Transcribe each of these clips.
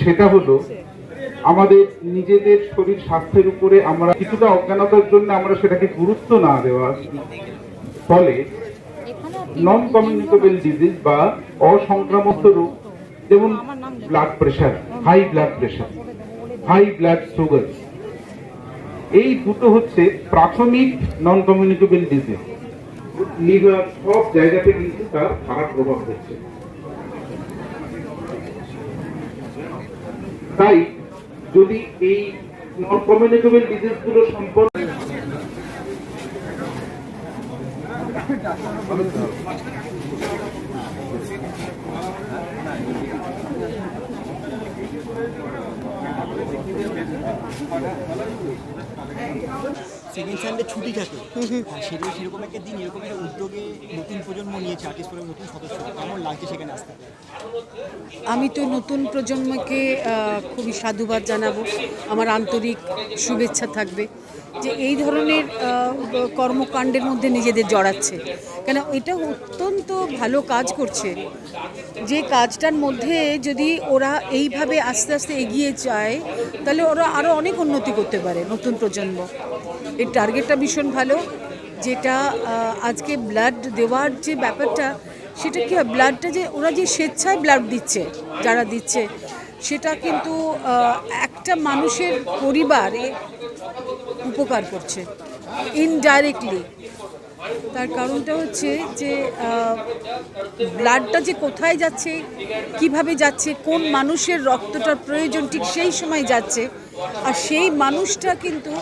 সেটা হলো, আমাদের নিজেদের শরীর স্বাস্থ্যের উপরে আমরা কিছুটা অজ্ঞানতার জন্য আমরা সেটাকে গুরুত্ব না দেওয়া ফলে নন কমিউনিকেবল ডিজিজ বা অসংক্রামক রোগ, যেমন blood pressure high blood pressure high blood sugar এই দুটো হচ্ছে প্রাথমিক নন কমিউনিকেবল ডিজিজ লিভার সব জায়গাতে কিন্তু তার খারাপ প্রভাব হচ্ছে তাই যদি এই নন কমিউনিকেবল ডিজিজগুলো সম্পর্কে সেকেন্ড সানডে ছুটি থাকে। সেরকম একটা দিন, এরকম একটা উদ্যোগে নতুন প্রজন্ম নিয়েছে আর্টিস্ট নতুন সদস্য। কেমন লাগছে সেখানে আসতে? আমি তো নতুন প্রজন্মকে খুবই সাধুবাদ জানাব। আমার আন্তরিক শুভেচ্ছা থাকবে। যে এই ধরনের কর্মকাণ্ডের মধ্যে নিজেদের জড়াচ্ছে। কেন এটা অত্যন্ত ভালো কাজ করছে। যে কাজটার মধ্যে যদি ওরা এইভাবে আস্তে আস্তে এগিয়ে যায়, তাহলে ওরা আরও অনেক উন্নতি করতে পারে নতুন প্রজন্ম। এই টার্গেটটা ভীষণ ভালো। যেটা আজকে ব্লাড দেওয়ার যে ব্যাপারটা, সেটা কি হয় ব্লাডটা যে ওরা যে স্বেচ্ছায় ব্লাড দিচ্ছে, যারা দিচ্ছে, সেটা কিন্তু একটা মানুষের পরিবারে উপকার করছে ইনডাইরেক্টলি তার কারণটা হচ্ছে যে ব্লাডটা যে কোথায় যাচ্ছে, কীভাবে যাচ্ছে, কোন মানুষের রক্তটার প্রয়োজন ঠিক সেই সময় যাচ্ছে, আর সেই মানুষটা কিন্তু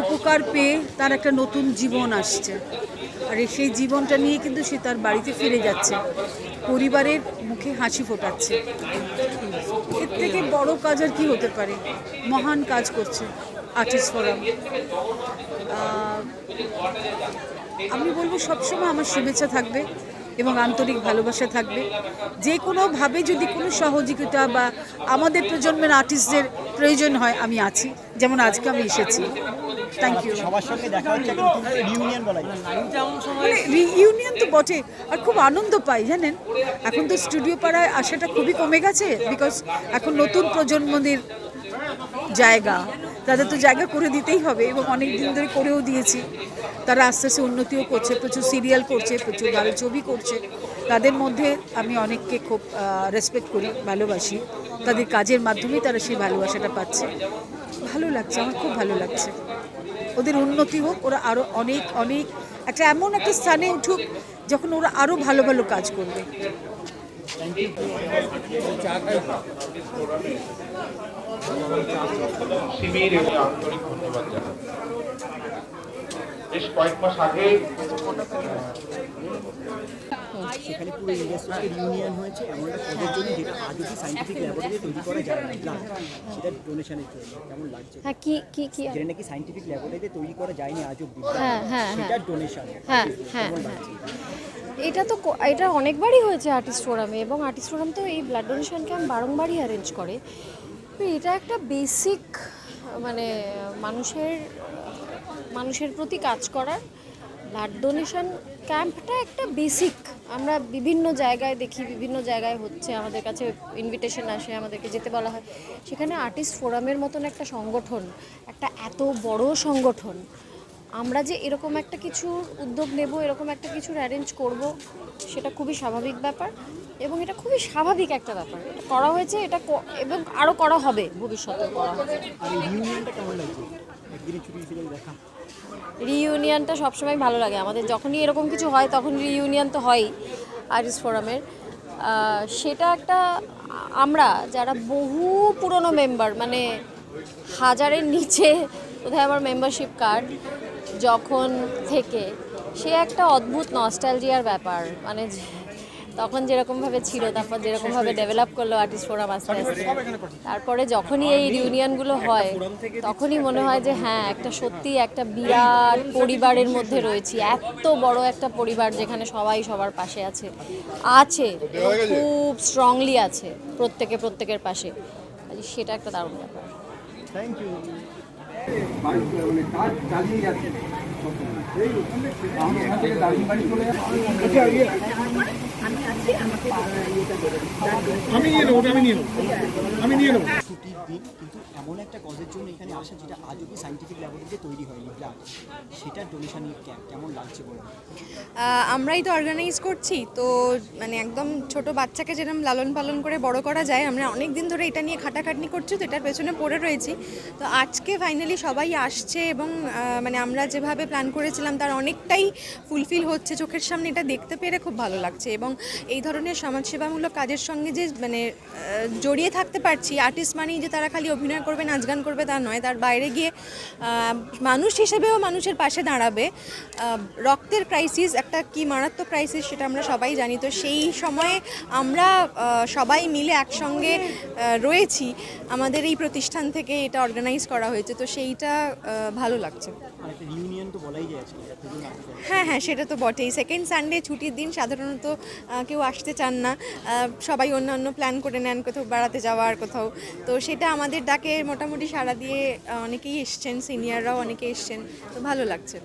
উপকার পেয়ে তার একটা নতুন জীবন আসছে। আর সেই জীবনটা নিয়ে কিন্তু সে তার বাড়িতে ফিরে যাচ্ছে, পরিবারের মুখে হাসি ফোটাচ্ছে। এর থেকে বড় কাজ আর কি হতে পারে? মহান কাজ করছে। আর্টিস্ট ফোরাম আমি বলব সবসময় আমার শুভেচ্ছা থাকবে এবং আন্তরিক ভালোবাসা থাকবে। যে কোনোভাবে যদি কোনো সহযোগিতা বা আমাদের প্রজন্মের আর্টিস্টদের প্রয়োজন হয় আমি আছি। যেমন আজকে আমি এসেছি। থ্যাংক ইউ সবার সঙ্গে দেখা হচ্ছে রিউনিয়ন বলা যায়। রিইউনিয়ন তো বটে আর খুব আনন্দ পাই জানেন? এখন তো স্টুডিও পাড়ায় আসাটা খুবই কমে গেছে বিকজ এখন নতুন প্রজন্মদের জায়গা। তাদের তো জায়গা করে দিতেই হবে এবং অনেক দিন ধরে করেও দিয়েছি। তারা আস্তে আস্তে উন্নতিও করছে, প্রচুর সিরিয়াল করছে, প্রচুর ভালো ছবি করছে। তাদের মধ্যে আমি অনেককে খুব রেসপেক্ট করি, ভালোবাসি। তাদের কাজের মাধ্যমেই তারা সেই ভালোবাসাটা পাচ্ছে। ভালো লাগছে, আমার খুব ভালো লাগছে। ওদের উন্নতি হোক, ওরা আরও অনেক অনেক, একটা এমন একটা স্থানে উঠুক যখন ওরা আরও ভালো ভালো কাজ করবে। শিবির এবং আন্তরিক ধন্যবাদ জানাই বেশ কয়েক মাস আগে সেখানে পুরো ইন্ডাস্ট্রিকে রিউনিয়ন হয়েছে। এমন একটা পদের জন্য যেটা আজ অব্দি সাইন্টিফিক ল্যাবরেটরি তৈরি করা যায় না। সেটা ডোনেশনের জন্য। কেমন লাগছে? হ্যাঁ কি কি কি? যেটা নাকি সাইন্টিফিক ল্যাবরেটরিতে তৈরি করা যায়নি আজ অব্দি হ্যাঁ, হ্যাঁ, সেটা ডোনেশন হ্যাঁ হ্যাঁ হ্যাঁ। এটা তো এটা অনেকবারই হয়েছে আর্টিস্ট ফোরামে এবং আর্টিস্ট ফোরাম তো এই ব্লাড ডোনেশন ক্যাম্প বারংবারই অ্যারেঞ্জ করে। এটা একটা বেসিক মানে মানুষের মানুষের প্রতি কাজ করার। ব্লাড ডোনেশন ক্যাম্পটা একটা বেসিক আমরা বিভিন্ন জায়গায় দেখি, বিভিন্ন জায়গায় হচ্ছে, আমাদের কাছে ইনভিটেশন আসে, আমাদেরকে যেতে বলা হয়। সেখানে আর্টিস্ট ফোরামের মতন একটা সংগঠন, একটা এত বড় সংগঠন। আমরা যে এরকম একটা কিছুর উদ্যোগ নেব, এরকম একটা কিছুর অ্যারেঞ্জ করব, সেটা খুবই স্বাভাবিক ব্যাপার এবং এটা খুবই স্বাভাবিক একটা ব্যাপার। এটা করা হয়েছে, এটা এবং আরও করা হবে, ভবিষ্যতে করা হবে। রিইউনিয়নটা সবসময় ভালো লাগে। আমাদের যখনই এরকম কিছু হয়, তখন রিইউনিয়ন তো হয়ই আর্টিস্ট ফোরামের সেটা একটা, আমরা যারা বহু পুরনো মেম্বার মানে হাজারের নিচে বোধহয় আমার মেম্বারশিপ কার্ড যখন থেকে সে একটা অদ্ভুত নস্টালজিয়ার ব্যাপার। মানে তখন যেরকমভাবে ছিল তারপর যেরকমভাবে ডেভেলপ করল আর্টিস্ট ফোরাম আস্তে আস্তে। তারপরে যখনই এই রিউনিয়নগুলো হয় তখনই মনে হয় যে হ্যাঁ একটা সত্যি একটা বিরাট পরিবারের মধ্যে রয়েছি। এত বড় একটা পরিবার যেখানে সবাই সবার পাশে আছে। আছে খুব স্ট্রংলি আছে প্রত্যেকে প্রত্যেকের পাশে। সেটা একটা দারুণ ব্যাপার। থ্যাংক ইউ আমি নিয়ে নেব ওটা আমি নিয়ে নেব। কিন্তু এমন একটা কজের জন্য এখানে আসা যেটা আজ অব্দি সাইন্টিফিক ল্যাবরেটরিতে তৈরি হয়নি ব্লাড সেটার ডোনেশন ক্যাম্প কেমন লাগছে বলুন আমরাই তো অর্গানাইজ করছি, তো মানে একদম ছোট বাচ্চাকে যেরকম লালন পালন করে বড় করা যায়, আমরা অনেক দিন ধরে এটা নিয়ে খাটাখাটনি করছি, তো এটার পেছনে পড়ে রয়েছি। তো আজকে ফাইনালি সবাই আসছে এবং মানে আমরা যেভাবে প্ল্যান করেছিলাম, তার অনেকটাই ফুলফিল হচ্ছে, চোখের সামনে এটা দেখতে পেরে খুব ভালো লাগছে এবং এই ধরনের সমাজসেবামূলক কাজের সঙ্গে যে মানে জড়িয়ে থাকতে পারছি আর্টিস্ট মানেই যে তারা খালি অভিনয় করবে, নাচ গান করবে তা নয়। তার বাইরে গিয়ে মানুষ হিসেবেও মানুষের পাশে দাঁড়াবে। রক্তের ক্রাইসিস একটা কি মারাত্মক ক্রাইসিস সেটা আমরা সবাই জানি। তো সেই সময়ে আমরা সবাই মিলে একসঙ্গে রয়েছি। আমাদের এই প্রতিষ্ঠান থেকে এটা অর্গানাইজ করা হয়েছে। তো সেইটা ভালো লাগছে। হ্যাঁ হ্যাঁ সেটা তো বটেই। সেকেন্ড সানডে ছুটির দিন সাধারণত কেউ আসতে চান না। সবাই অন্যান্য প্ল্যান করে নেন, কোথাও বেড়াতে যাওয়ার কোথাও। তো সেটা আমাদের ডাকে মোটামুটি সাড়া দিয়ে অনেকেই এসছেন সিনিয়ররাও অনেকে এসছেন, তো ভালো লাগছে।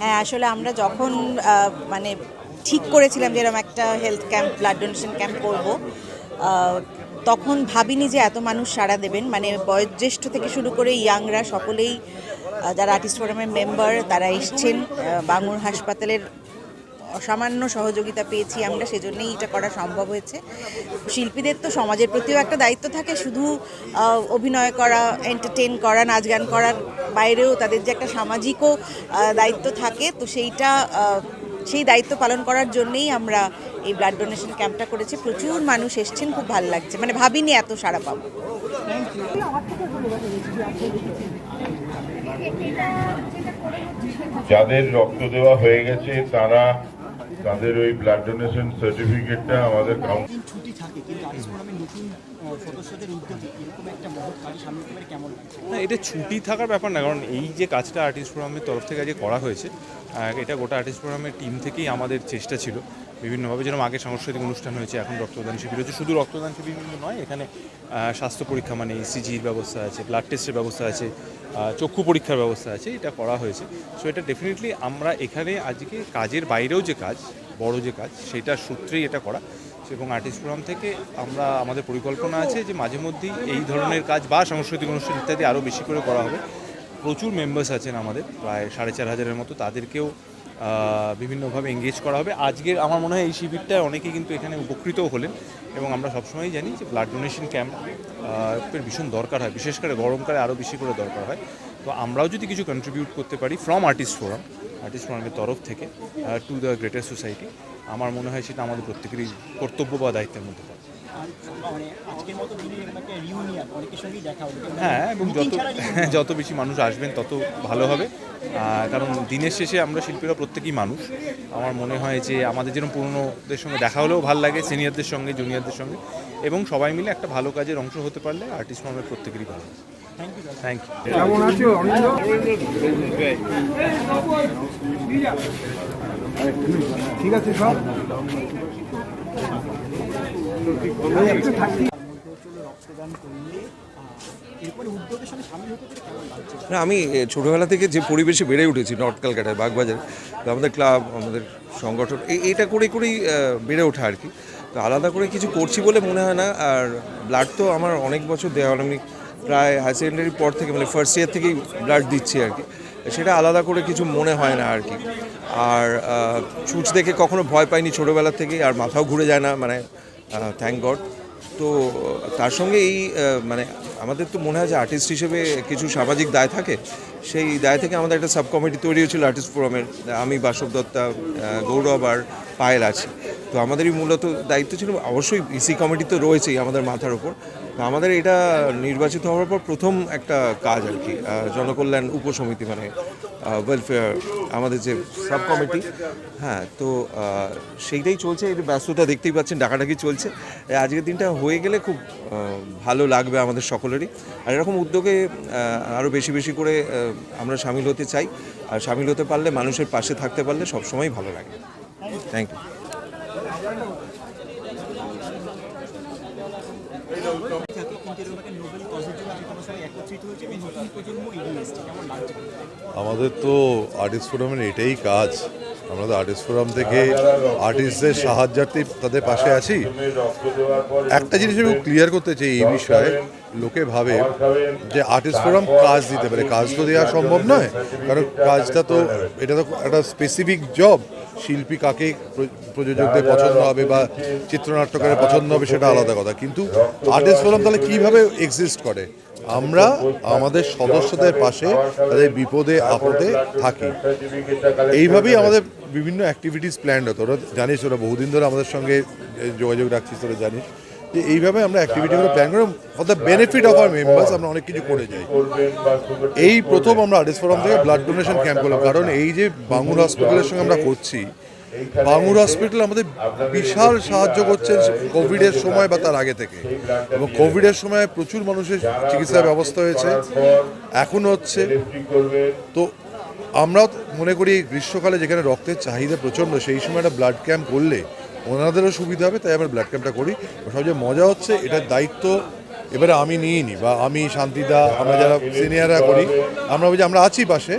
হ্যাঁ আসলে আমরা যখন মানে ঠিক করেছিলাম যে এরকম একটা health camp blood donation camp করব তখন ভাবিনি যে এত মানুষ সাড়া দেবেন। মানে বয়োজ্যেষ্ঠ থেকে শুরু করে ইয়াংরা সকলেই যারা আর্টিস্ট ফোরামের মেম্বার তারা এসছেন। বাঙুর হাসপাতালের অসামান্য সহযোগিতা পেয়েছি আমরা, সেজন্যই এটা করা সম্ভব হয়েছে। শিল্পীদের তো সমাজের প্রতিও একটা দায়িত্ব থাকে, শুধু অভিনয় করা এন্টারটেন করা, নাচ গান করার বাইরেও তাদের যে একটা সামাজিকও দায়িত্ব থাকে। তো সেইটা সেই দায়িত্ব পালন করার জন্যেই আমরা এই ব্লাড ডোনেশন ক্যাম্পটা করেছি। প্রচুর মানুষ এসছেন খুব ভালো লাগছে। মানে ভাবিনি এত সাড়া পাবো। যাদের রক্ত দেওয়া হয়ে গেছে তারা তাদের ওই ব্লাড ডোনেশন সার্টিফিকেটটা আমাদের কাউন্ট ছুটি থাকে কিন্তু আর্টিস্ট ফোরামের নতুন আহ, না, এটা ছুটি থাকার ব্যাপার না, কারণ এই যে কাজটা আর্টিস্ট ফোরামের তরফ থেকে আজকে করা হয়েছে এটা গোটা আর্টিস্ট ফোরামের টিম থেকেই আমাদের চেষ্টা ছিল। বিভিন্নভাবে যেরকম আগে সাংস্কৃতিক অনুষ্ঠান হয়েছে, এখন রক্তদান শিবির হচ্ছে শুধু রক্তদান শিবির কিন্তু নয়, এখানে স্বাস্থ্য পরীক্ষা মানে ইসিজির ব্যবস্থা আছে ব্লাড টেস্টের ব্যবস্থা আছে চক্ষু পরীক্ষার ব্যবস্থা আছে, এটা করা হয়েছে। সো এটা ডেফিনেটলি আমরা এখানে আজকে কাজের বাইরেও যে কাজ, বড় যে কাজ, সেটার সূত্রেই এটা করা। এবং আর্টিস্ট ফোরাম থেকে আমরা, আমাদের পরিকল্পনা আছে যে মাঝে মধ্যেই এই ধরনের কাজ বা সাংস্কৃতিক অনুষ্ঠান ইত্যাদি আরও বেশি করে করা হবে। প্রচুর মেম্বার্স আছেন আমাদের, প্রায় সাড়ে চার হাজারের মতো। তাদেরকেও বিভিন্নভাবে এঙ্গেজ করা হবে। আজকের আমার মনে হয় এই শিবিরটায় অনেকে কিন্তু এখানে উপকৃতও হলেন এবং আমরা সবসময়ই জানি যে ব্লাড ডোনেশন ক্যাম্প এর ভীষণ দরকার হয়। বিশেষ করে গরমকালে আরও বেশি করে দরকার হয়। তো আমরাও যদি কিছু কন্ট্রিবিউট করতে পারি ফ্রম আর্টিস্ট ফোরাম আর্টিস্ট ফোরামের তরফ থেকে টু দ্য গ্রেটার সোসাইটি আমার মনে হয় সেটা আমাদের প্রত্যেকেরই কর্তব্য বা দায়িত্বের মধ্যে পড়ে। হ্যাঁ এবং যত যত বেশি মানুষ আসবেন তত ভালো হবে। কারণ দিনের শেষে আমরা শিল্পীরা প্রত্যেকেই মানুষ। আমার মনে হয় যে আমাদের যেরকম পুরনোদের সঙ্গে দেখা হলেও ভালো লাগে সিনিয়রদের সঙ্গে জুনিয়রদের সঙ্গে। এবং সবাই মিলে একটা ভালো কাজের অংশ হতে পারলে আর্টিস্ট ফর্মের প্রত্যেকেরই ভালো থ্যাংক ইউ চলো রক্তদান পেরে কেমন লাগছে না আমি ছোটবেলা থেকে যে পরিবেশে বেড়ে উঠেছি নর্থ ক্যালকাটায় বাগবাজার তো আমাদের ক্লাব আমাদের সংগঠন এই এটা করে করেই বেড়ে ওঠা আর কি। তো আলাদা করে কিছু করছি বলে মনে হয় না আর ব্লাড তো আমার অনেক বছর দেওয়া হলো আমি প্রায় হায়ার সেকেন্ডারির পর থেকে মানে ফার্স্ট ইয়ার থেকেই ব্লাড দিচ্ছি আর কি। সেটা আলাদা করে কিছু মনে হয় না আর কি। আর ছুঁচ দেখে কখনো ভয় পাইনি ছোটোবেলা থেকেই, আর মাথাও ঘুরে যায় না মানে থ্যাংক গড তো, তার সঙ্গে এই মানে আমাদের তো মনে হয় যে আর্টিস্ট হিসেবে কিছু সামাজিক দায় থাকে। সেই দায় থেকে আমাদের একটা সাব কমিটি তৈরি হয়েছিল আর্টিস্ট ফোরামের আমি, বাসব দত্তা গৌরব আর পায়েল আছি। তো আমাদেরই মূলত দায়িত্ব ছিল, অবশ্যই ইসি কমিটি তো রয়েছেই আমাদের মাথার ওপর আমাদের এটা নির্বাচিত হওয়ার পর প্রথম একটা কাজ আর কি জনকল্যাণ উপসমিতি মানে ওয়েলফেয়ার আমাদের যে সাব কমিটি হ্যাঁ তো সেইটাই চলছে, এই ব্যস্ততা দেখতেই পাচ্ছেন, ডাকাডাকি চলছে। আজকের দিনটা হয়ে গেলে খুব ভালো লাগবে আমাদের সকলেরই। আর এরকম উদ্যোগে আরও বেশি বেশি করে আমরা সামিল হতে চাই। আর সামিল হতে পারলে, মানুষের পাশে থাকতে পারলে সবসময় ভালো লাগে। থ্যাংক ইউ থাকে কিন্তু কিন্তু এরকম একটা নোবেল কজের জন্য আজকে আমরা সবাই একত্রিত হয়েছে এবং নতুন প্রজন্ম এগিয়ে এসছে কেমন লাগছে আমাদের তো আর্টিস্ট ফোরামের এটাই কাজ। আমরা তো আর্টিস্ট ফোরাম থেকে আর্টিস্টদের সাহায্যার্থী তাদের পাশে আছি। একটা জিনিস আমি ক্লিয়ার করতে চাই এই বিষয়ে, লোকে ভাবে যে আর্টিস্ট ফোরাম কাজ দিতে পারে। কাজ তো দেওয়া সম্ভব নয়, কারণ কাজটা তো, এটা তো একটা স্পেসিফিক জব শিল্পী কাকে প্র- প্রযোজকদের পছন্দ হবে বা চিত্রনাট্যকারের পছন্দ হবে সেটা আলাদা কথা। কিন্তু আর্টিস্ট ফোরাম তাহলে কীভাবে এক্সিস্ট করে? আমরা আমাদের সদস্যদের পাশে, তাদের বিপদে, আপদে থাকি। এইভাবেই আমাদের বিভিন্ন অ্যাক্টিভিটিস প্ল্যান হতো। ওরা জানিস, ওরা বহুদিন ধরে আমাদের সঙ্গে যোগাযোগ রাখছিস তোরা জানিস। যে এইভাবে আমরা অ্যাক্টিভিটিগুলো প্ল্যান করে for the benefit of our members আমরা অনেক কিছু করে যাই। এই প্রথম আমরা আর্টিস্ট ফোরাম থেকে ব্লাড ডোনেশন ক্যাম্প করলাম। কারণ এই যে বাঙুর হসপিটালের সঙ্গে আমরা করছি বাঙুর হসপিটাল আমাদের বিশাল সাহায্য করছে কোভিডের সময় বা তার আগে থেকে। এবং কোভিডের সময় প্রচুর মানুষের চিকিৎসার ব্যবস্থা হয়েছে। এখন হচ্ছে তো আমরা মনে করি গ্রীষ্মকালে যেখানে রক্তের চাহিদা প্রচণ্ড সেই সময় একটা ব্লাড ক্যাম্প করলে ওনাদেরও সুবিধা হবে তাই আমরা ব্লাড ক্যাম্পটা করি। সবচেয়ে মজা হচ্ছে এটার দায়িত্ব এবারে আমি নিয়ে নিই বা আমি শান্তিদা, আমরা যারা সিনিয়ররা করি, আমরা বলছি আমরা আছি পাশে।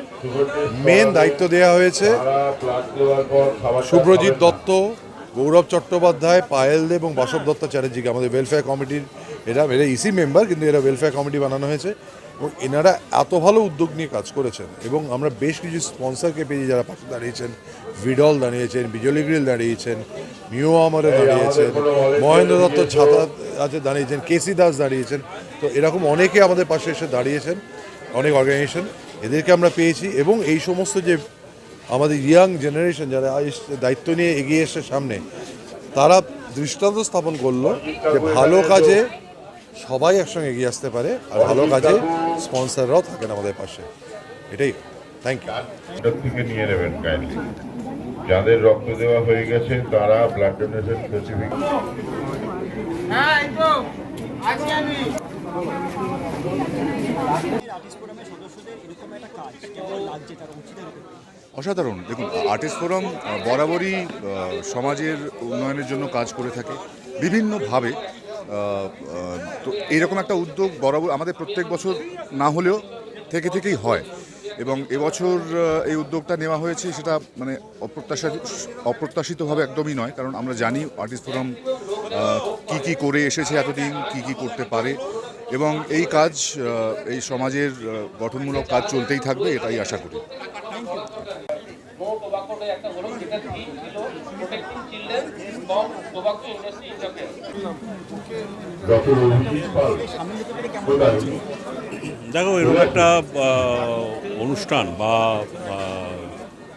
মেন দায়িত্ব দেওয়া হয়েছে শুভ্রজিৎ দত্ত, গৌরব চট্টোপাধ্যায়, পায়েল দে এবং বাসব দত্ত চ্যাটার্জিকে। আমাদের ওয়েলফেয়ার কমিটির এরা এরা ইসি মেম্বার কিন্তু এরা ওয়েলফেয়ার কমিটি বানানো হয়েছে। এবং এনারা এত ভালো উদ্যোগ নিয়ে কাজ করেছেন এবং আমরা বেশ কিছু স্পন্সরকে পেয়েছি যারা পাশে দাঁড়িয়েছেন ভিডল দাঁড়িয়েছেন বিজলি গ্রিল দাঁড়িয়েছেন মিও আমরে দাঁড়িয়েছেন মহেন্দ্র দত্ত ছাতা আছে দাঁড়িয়েছেন কেসি দাস দাঁড়িয়েছেন। তো এরকম অনেকে আমাদের পাশে এসে দাঁড়িয়েছেন অনেক অর্গানাইজেশন এদেরকে আমরা পেয়েছি এবং এই সমস্ত যে আমাদের ইয়াং জেনারেশন যারা দায়িত্ব নিয়ে এগিয়ে এসছে সামনে তারা দৃষ্টান্ত স্থাপন করল যে ভালো কাজে সবাই একসঙ্গে এগিয়ে আসতে পারে আর ভালো কাজে স্পন্সররাও থাকেন আমাদের পাশে। এটাই থ্যাংক ইউ থেকে নিয়ে নেবেন যাদের রক্ত দেওয়া হয়ে গেছে তারা ব্লাড ডোনেশন স্পেসিফিক এরকম অসাধারণ। দেখুন আর্টিস্ট ফোরাম বরাবরই সমাজের উন্নয়নের জন্য কাজ করে থাকে বিভিন্নভাবে। তো এইরকম একটা উদ্যোগ বরাবর আমাদের প্রত্যেক বছর না হলেও থেকে থেকেই হয়। এবং এবছর এই উদ্যোগটা নেওয়া হয়েছে সেটা মানে অপ্রত্যাশিত অপ্রত্যাশিতভাবে একদমই নয় কারণ আমরা জানি আর্টিস্ট ফোরাম কী কি করে এসেছে এতদিন কি কি করতে পারে এবং এই কাজ এই সমাজের গঠনমূলক কাজ চলতেই থাকবে এটাই আশা করি। দেখো এরকম একটা অনুষ্ঠান বা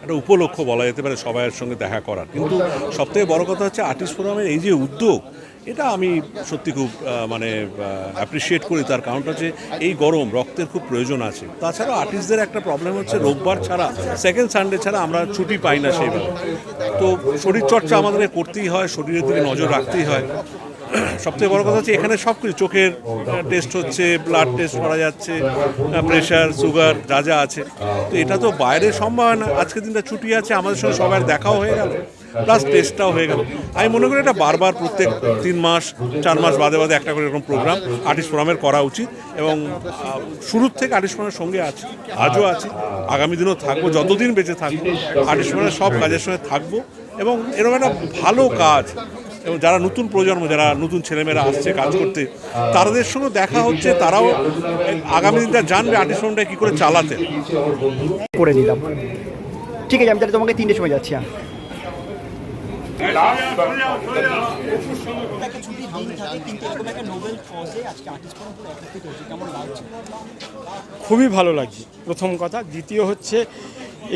একটা উপলক্ষ বলা যেতে পারে সবাইয়ের সঙ্গে দেখা করার। কিন্তু সবথেকে বড় কথা হচ্ছে আর্টিস্ট ফোরামের এই যে উদ্যোগ, এটা আমি সত্যি খুব মানে অ্যাপ্রিসিয়েট করি। তার কারণটা হচ্ছে এই গরম, রক্তের খুব প্রয়োজন আছে। তাছাড়া আর্টিস্টদের একটা প্রবলেম হচ্ছে রোববার ছাড়া সেকেন্ড সানডে ছাড়া আমরা ছুটি পাই না সেইভাবে। তো শরীরচর্চা আমাদের করতেই হয়, শরীরের দিকে নজর রাখতেই হয়। সবথেকে বড় কথা হচ্ছে এখানে সব কিছু চোখের টেস্ট হচ্ছে ব্লাড টেস্ট করা যাচ্ছে প্রেশার সুগার যা যা আছে। তো এটা তো বাইরে সম্ভব না আজকের দিনটা ছুটি আছে, আমাদের সঙ্গে সবার দেখাও হয়ে গেল প্লাস টেস্টটাও হয়ে গেল। আমি মনে করি এটা বারবার প্রত্যেক তিন মাস, চার মাস বাদে বাদে একটা করে এরকম প্রোগ্রাম আর্টিস্ট ফোরামের করা উচিত এবং শুরুর থেকে আর্টিস্ট ফোরামের সঙ্গে আছি, আজও আছি, আগামী দিনও থাকব, যতদিন বেঁচে থাকব আর্টিস্ট ফোরামের সব কাজের সঙ্গে থাকব এবং এরকম একটা ভালো কাজ এবং যারা নতুন প্রজন্ম যারা নতুন ছেলেমেয়েরা আসছে কাজ করতে তাদের সঙ্গে দেখা হচ্ছে তারাও আগামী দিনটা জানবে আর্টিস্ট ফোরামটা কী করে চালাতে। করে দিলাম ঠিক আছে আমি তাহলে তোমাকে তিনটে সময় যাচ্ছি আমি একটা ছুটির দিন থাকে কিন্তু এরকম একটা নোবেল কজে আজকে আর্টিস্ট পুরো একত্রিত হচ্ছে কেমন লাগছে খুবই ভালো লাগছে। প্রথম কথা। দ্বিতীয় হচ্ছে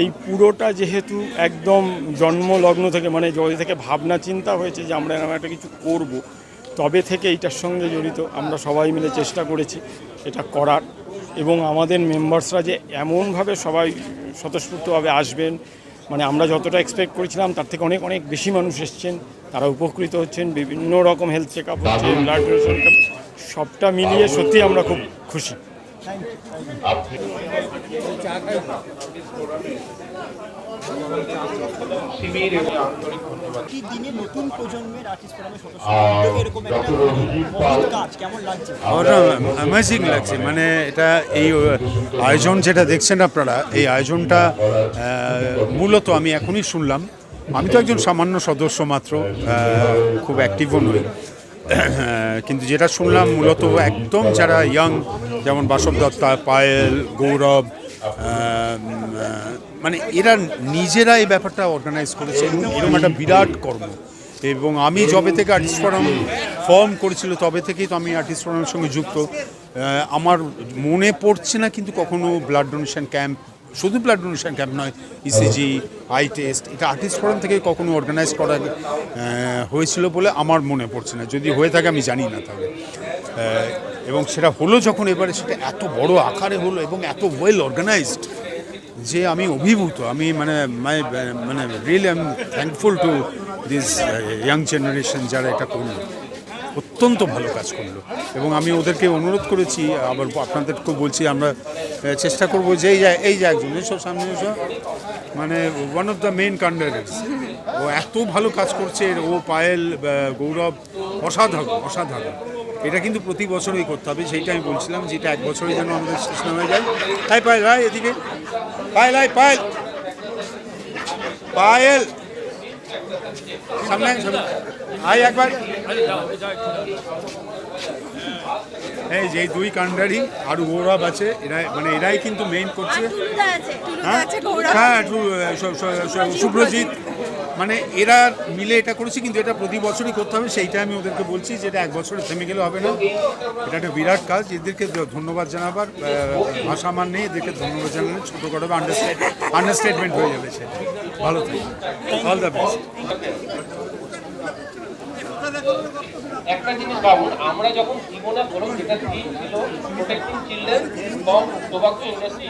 এই পুরোটা যেহেতু একদম জন্মলগ্ন থেকে মানে যদি থেকে ভাবনা, চিন্তা হয়েছে যে আমরা এরকম একটা কিছু করব, তবে থেকে এইটার সঙ্গে জড়িত আমরা সবাই মিলে চেষ্টা করেছি এটা করার। এবং আমাদের মেম্বার্সরা যে এমনভাবে সবাই স্বতঃস্ফূর্তভাবে আসবেন মানে আমরা যতটা এক্সপেক্ট করেছিলাম, তার থেকে অনেক অনেক বেশি মানুষ এসছেন, তারা উপকৃত হচ্ছেন, বিভিন্ন রকম হেলথ চেক আপ হচ্ছে ব্লাড ডোনেশন সবটা মিলিয়ে সত্যি আমরা খুব খুশি। আপনি শিবির এবং আন্তরিক ধন্যবাদ কি দিনে নতুন প্রজন্মের আর্টিস্ট ফোরামের সদস্য? এরকম একটা কাজ কেমন লাগছে? অ্যামেজিং লাগছে। মানে এটা এই আয়োজন যেটা দেখছেন আপনারা এই আয়োজনটা মূলত আমি এখনই শুনলাম। আমি তো একজন সামান্য সদস্য মাত্র খুব অ্যাক্টিভও নই। কিন্তু যেটা শুনলাম মূলত একদম যারা ইয়াং যেমন বাসব দত্তা, পায়েল, গৌরব মানে এরা নিজেরা এই ব্যাপারটা অর্গানাইজ করেছে এরকম একটা বিরাট কর্ম। এবং আমি যবে থেকে আর্টিস্ট ফোরাম ফর্ম করেছিল, তবে থেকেই তো আমি আর্টিস্ট ফোরামের সঙ্গে যুক্ত। আমার মনে পড়ছে না কিন্তু কখনো ব্লাড ডোনেশন ক্যাম্প শুধু ব্লাড ডোনেশন ক্যাম্প নয় ইসিজি আই টেস্ট এটা আর্টিস্ট ফোরাম থেকে কখনো অর্গানাইজ করা হয়েছিল বলে আমার মনে পড়ছে না। যদি হয়ে থাকে আমি জানি না তাহলে। এবং সেটা হলো যখন এবারে সেটা এত বড় আকারে হলো এবং এত ওয়েল অর্গানাইজড যে আমি অভিভূত। আমি মানে মাই মানে really I am thankful to this young generation যারা এটা করল। অত্যন্ত ভালো কাজ করল। এবং আমি ওদেরকে অনুরোধ করেছি, আবার আপনাদেরকেও বলছি, আমরা চেষ্টা করব যে এই এই যে একজন এসব সামনে এসো। মানে ওয়ান অফ দ্য মেইন কান্ডারেন্স ও এত ভালো কাজ করছে ও পায়েল গৌরব অসাধারণ অসাধারণ। এটা কিন্তু প্রতি বছরই করতে হবে সেইটা আমি বলছিলাম যেটা এক বছরই যেন আমাদের শেষ হয়ে যায়। তাই পায়েল রায় এদিকে। পায়েল আয় পায়েল। পায়েল। সামনে আয়, একবার। হ্যাঁ যে দুই কাণ্ডারি আর গৌরব আছে এরা মানে এরাই কিন্তু মেইন করছে। হ্যাঁ? হ্যাঁ সুব্রজিৎ। মানে এরা মিলে এটা করেছি, কিন্তু এটা প্রতি বছরই করতে হবে, সেইটা আমি ওদেরকে বলছি যে এটা এক বছরে থেমে গেলে হবে না। এটা একটা বিরাট কাজ, এদেরকে ধন্যবাদ জানাবার ভাষা আমার নেই, এদেরকে ধন্যবাদ জানালে ছোটো করে আন্ডারস্ট্যান্ড আন্ডারস্টেটমেন্ট হয়ে যাবে সেটা। ভালো থাকবে অল দ্য বেস্ট একটা জিনিস ভাবুন আমরা যখন জীবনে বলুন যেটা থিম ছিল protecting children from tobacco industry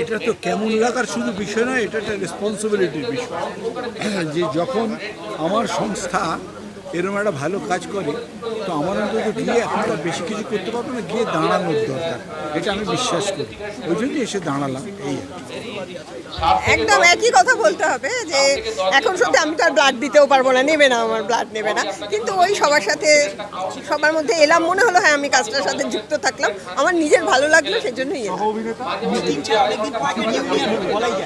এটা তো কেমন লাগার শুধু বিষয় নয় এটা একটা রেসপন্সিবিলিটির বিষয়। যে যখন আমার সংস্থা এরকম একটা ভালো কাজ করে, তো আমার অন্তত গিয়ে এখন তো বেশি কিছু করতে পারব না, গিয়ে দাঁড়ানোর দরকার এটা আমি বিশ্বাস করি ওই জন্যই এসে দাঁড়ালাম, এই আর। একদম একই কথা বলতে হবে যে এখন সত্যি আমি তো আর ব্লাড দিতেও পারব না, নেবে না আমার ব্লাড নেবে না। কিন্তু ওই সবার সাথে, সবার মধ্যে এলাম মনে হলো হ্যাঁ আমি কাজটার সাথে যুক্ত থাকলাম। আমার নিজের ভালো লাগল সেজন্যই এলাম।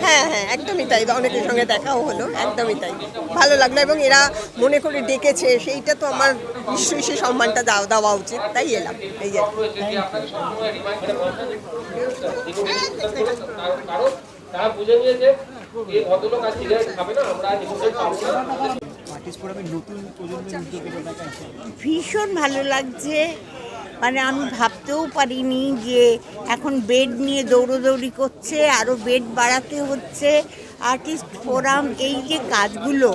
হ্যাঁ হ্যাঁ একদমই তাই, অনেকের সঙ্গে দেখাও হলো, একদমই তাই। ভালো লাগল এবং এরা মনে করে ডেকেছে, সেইটা তো আমার নিশ্চয়ই সেই সম্মানটা দেওয়া দেওয়া উচিত, তাই এলাম, এই যে তারা বুঝে নিয়েছে এই ভদ্রলোক খাবে না, আমরা ভীষণ ভালো লাগছে। মানে আমি ভাবতেও পারিনি যে এখন বেড নিয়ে দৌড়োদৌড়ি করছে আরও বেড বাড়াতে হচ্ছে। আর্টিস্ট ফোরাম এই যে কাজগুলো,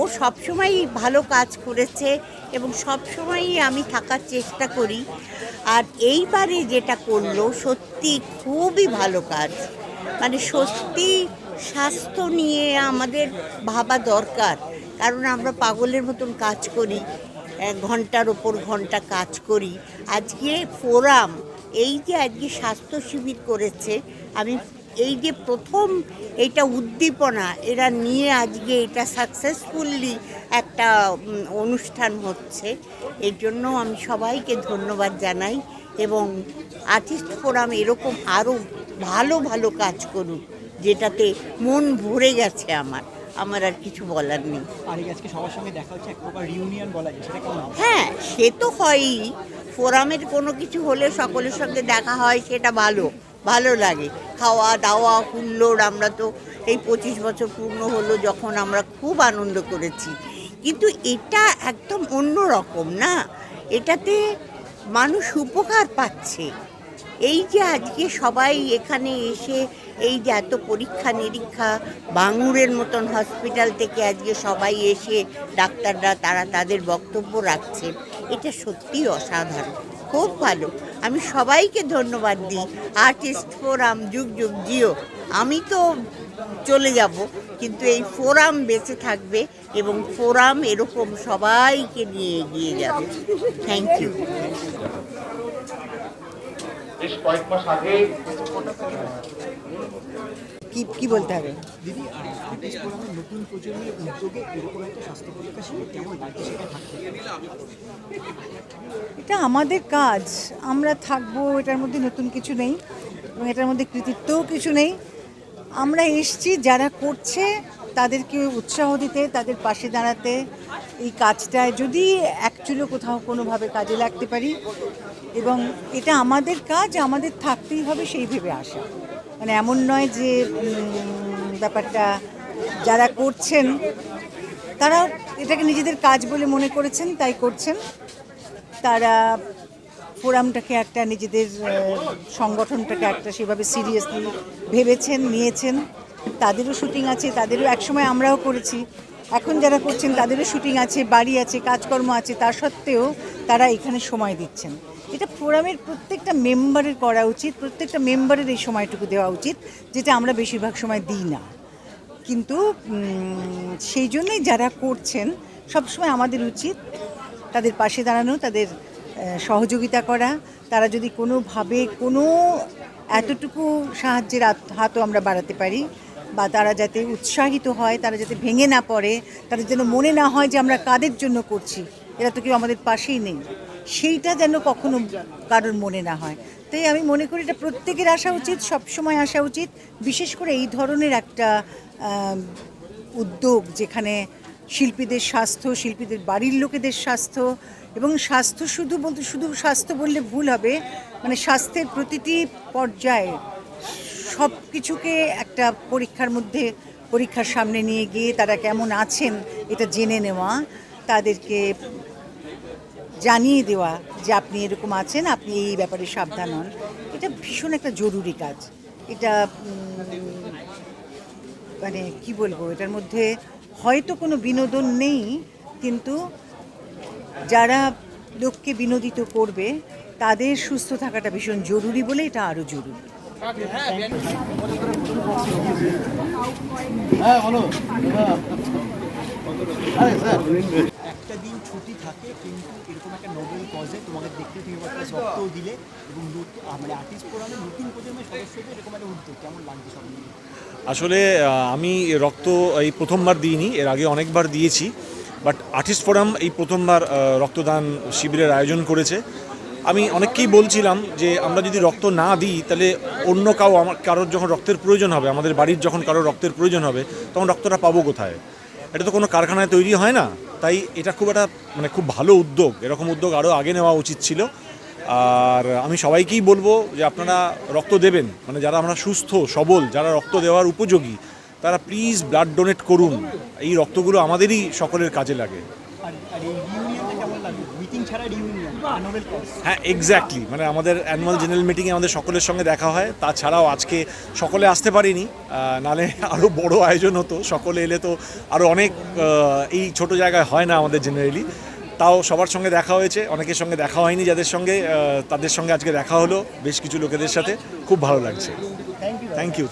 ও সবসময়ই ভালো কাজ করেছে এবং সবসময়ই আমি থাকার চেষ্টা করি। আর এইবারে যেটা করল, সত্যি খুবই ভালো কাজ। মানে সত্যি স্বাস্থ্য নিয়ে আমাদের ভাবা দরকার। কারণ আমরা পাগলের মতন কাজ করি ঘণ্টার ওপর ঘণ্টা কাজ করি। আজকে ফোরাম, এই যে আজকে স্বাস্থ্য শিবির করেছে, আমি এই যে প্রথম এটা উদ্দীপনা, এরা নিয়ে আজকে এটা সাকসেসফুলি একটা অনুষ্ঠান হচ্ছে, এর জন্য আমি সবাইকে ধন্যবাদ জানাই। এবং আর্টিস্ট ফোরাম এরকম আরও ভালো ভালো কাজ করুক যেটাতে মন ভরে গেছে আমার। আমার আর কিছু বলার নেই। আজকে সবার সঙ্গে দেখা হচ্ছে এক প্রকার রিউনিয়ন বলা যায় সেটা হ্যাঁ সে তো হয়ই। ফোরামের কোনো কিছু হলে সকলের সঙ্গে দেখা হয় সেটা ভালো ভালো লাগে। খাওয়া দাওয়া হুল্লোড় আমরা তো এই পঁচিশ বছর পূর্ণ হলো যখন আমরা খুব আনন্দ করেছি। কিন্তু এটা একদম অন্য রকম না। এটাতে মানুষ উপকার পাচ্ছে। এই যে আজকে সবাই এখানে এসে এই যে এত পরীক্ষা নিরীক্ষা, বাঙুরের মতন হসপিটাল থেকে আজকে সবাই এসে ডাক্তাররা তারা তাদের বক্তব্য রাখছে, এটা সত্যিই অসাধারণ। খুব ভালো। আমি সবাইকে ধন্যবাদ দিই। আর্টিস্ট ফোরাম যুগ যুগ, জিও। আমি তো চলে যাব কিন্তু এই ফোরাম বেঁচে থাকবে এবং ফোরাম এরকম সবাইকে নিয়ে এগিয়ে যাবে। থ্যাংক ইউ কি কি বলতে হবে? দিদি নতুন প্রজন্মের উদ্যোগে এরকম একটা স্বাস্থ্য পরীক্ষা শিবির কেমন লাগছে সেটা থাকতে এটা আমাদের কাজ। আমরা থাকব এটার মধ্যে নতুন কিছু নেই এবং এটার মধ্যে কৃতিত্বও কিছু নেই। আমরা এসছি, যারা করছে তাদেরকে উৎসাহ দিতে, তাদের পাশে দাঁড়াতে এই কাজটায়, যদি অ্যাকচুয়ালি কোথাও কোনোভাবে কাজে লাগতে পারি। এবং এটা আমাদের কাজ, আমাদের থাকতেই হবে সেই ভেবে আসা। মানে এমন নয় যে ব্যাপারটা যারা করছেন, তারা এটাকে নিজেদের কাজ বলে মনে করেছেন, তাই করছেন। তারা ফোরামটাকে একটা নিজেদের সংগঠনটাকে একটা সেভাবে সিরিয়াসলি ভেবেছেন, নিয়েছেন। তাদেরও শুটিং আছে, তাদেরও একসময় আমরাও করেছি। এখন যারা করছেন, তাদেরও শুটিং আছে, বাড়ি আছে, কাজকর্ম আছে, তা সত্ত্বেও তারা এখানে সময় দিচ্ছেন। এটা ফোরামের প্রত্যেকটা মেম্বারের করা উচিত, প্রত্যেকটা মেম্বারের এই সময়টুকু দেওয়া উচিত, যেটা আমরা বেশিরভাগ সময় দিই না। কিন্তু সেই জন্যই যারা করছেন, সবসময় আমাদের উচিত তাদের পাশে দাঁড়ানো, তাদের সহযোগিতা করা, তারা যদি কোনোভাবে কোনো এতটুকু সাহায্যের হাতও আমরা বাড়াতে পারি, বা তারা যাতে উৎসাহিত হয়, তারা যাতে ভেঙে না পড়ে, তাদের যেন মনে না হয় যে আমরা কাদের জন্য করছি, এরা তো কেউ আমাদের পাশেই নেই, সেইটা যেন কখনো কারোর মনে না হয়। তাই আমি মনে করি এটা প্রত্যেকের আসা উচিত, সবসময় আসা উচিত, বিশেষ করে এই ধরনের একটা উদ্যোগ যেখানে শিল্পীদের স্বাস্থ্য, শিল্পীদের বাড়ির লোকেদের স্বাস্থ্য এবং স্বাস্থ্য শুধু বলতে, শুধু স্বাস্থ্য বললে ভুল হবে মানে স্বাস্থ্যের প্রতিটি পর্যায়ে সব কিছুকে একটা পরীক্ষার মধ্যে, পরীক্ষার সামনে নিয়ে গিয়ে তারা কেমন আছেন এটা জেনে নেওয়া, তাদেরকে জানিয়ে দেওয়া যে আপনি এরকম আছেন, আপনি এই ব্যাপারে সাবধান হন। এটা ভীষণ একটা জরুরি কাজ। এটা মানে কি বলব, এটার মধ্যে হয়তো কোনো বিনোদন নেই, কিন্তু যারা লোককে বিনোদিত করবে, তাদের সুস্থ থাকাটা ভীষণ জরুরি বলে এটা আরও জরুরি। হ্যাঁ দিন ছুটি থাকে কিন্তু এরকম একটা নোবেল কজে তোমাকে দেখতে তুমি একটা রক্তও দিলে এবং মানে আর্টিস্ট ফোরামের নতুন প্রজন্মের সদস্যদের এরকম একটা উদ্যোগ। কেমন লাগছে সব আসলে আমি রক্ত এই প্রথমবার দিইনি এর আগে অনেকবার দিয়েছি বাট আর্টিস্ট ফোরাম এই প্রথমবার রক্তদান শিবিরের আয়োজন করেছে। আমি অনেককেই বলছিলাম যে আমরা যদি রক্ত না দিই তাহলে অন্য কাউ আমার কারোর যখন রক্তের প্রয়োজন হবে আমাদের বাড়ির যখন কারোর রক্তের প্রয়োজন হবে তখন রক্তটা পাবো কোথায়? এটা তো কোনো কারখানায় তৈরি হয় না। তাই এটা খুব একটা মানে খুব ভালো উদ্যোগ। এরকম উদ্যোগ আরও আগে নেওয়া উচিত ছিল। আর আমি সবাইকেই বলব যে আপনারা রক্ত দেবেন। মানে যারা আমরা সুস্থ, সবল, যারা রক্ত দেওয়ার উপযোগী, তারা প্লিজ ব্লাড ডোনেট করুন। এই রক্তগুলো আমাদেরই সকলের কাজে লাগে আর আর এই রিউনিয়নটা কেমন লাগবে মিটিং ছাড়া রিউনিয়ন নোবেল কজ হ্যাঁ এক্স্যাক্টলি মানে আমাদের অ্যানুয়াল জেনারেল মিটিংয়ে আমাদের সকলের সঙ্গে দেখা হয়। তাছাড়াও আজকে সকলে আসতে পারিনি নালে আরও বড় আয়োজন হতো। সকলে এলে তো আরও অনেক এই ছোট জায়গায় হয় না আমাদের জেনারেলি তাও সবার সঙ্গে দেখা হয়েছে। অনেকের সঙ্গে দেখা হয়নি যাদের সঙ্গে তাদের সঙ্গে আজকে দেখা হলো বেশ কিছু লোকেদের সাথে। খুব ভালো লাগছে। Thank you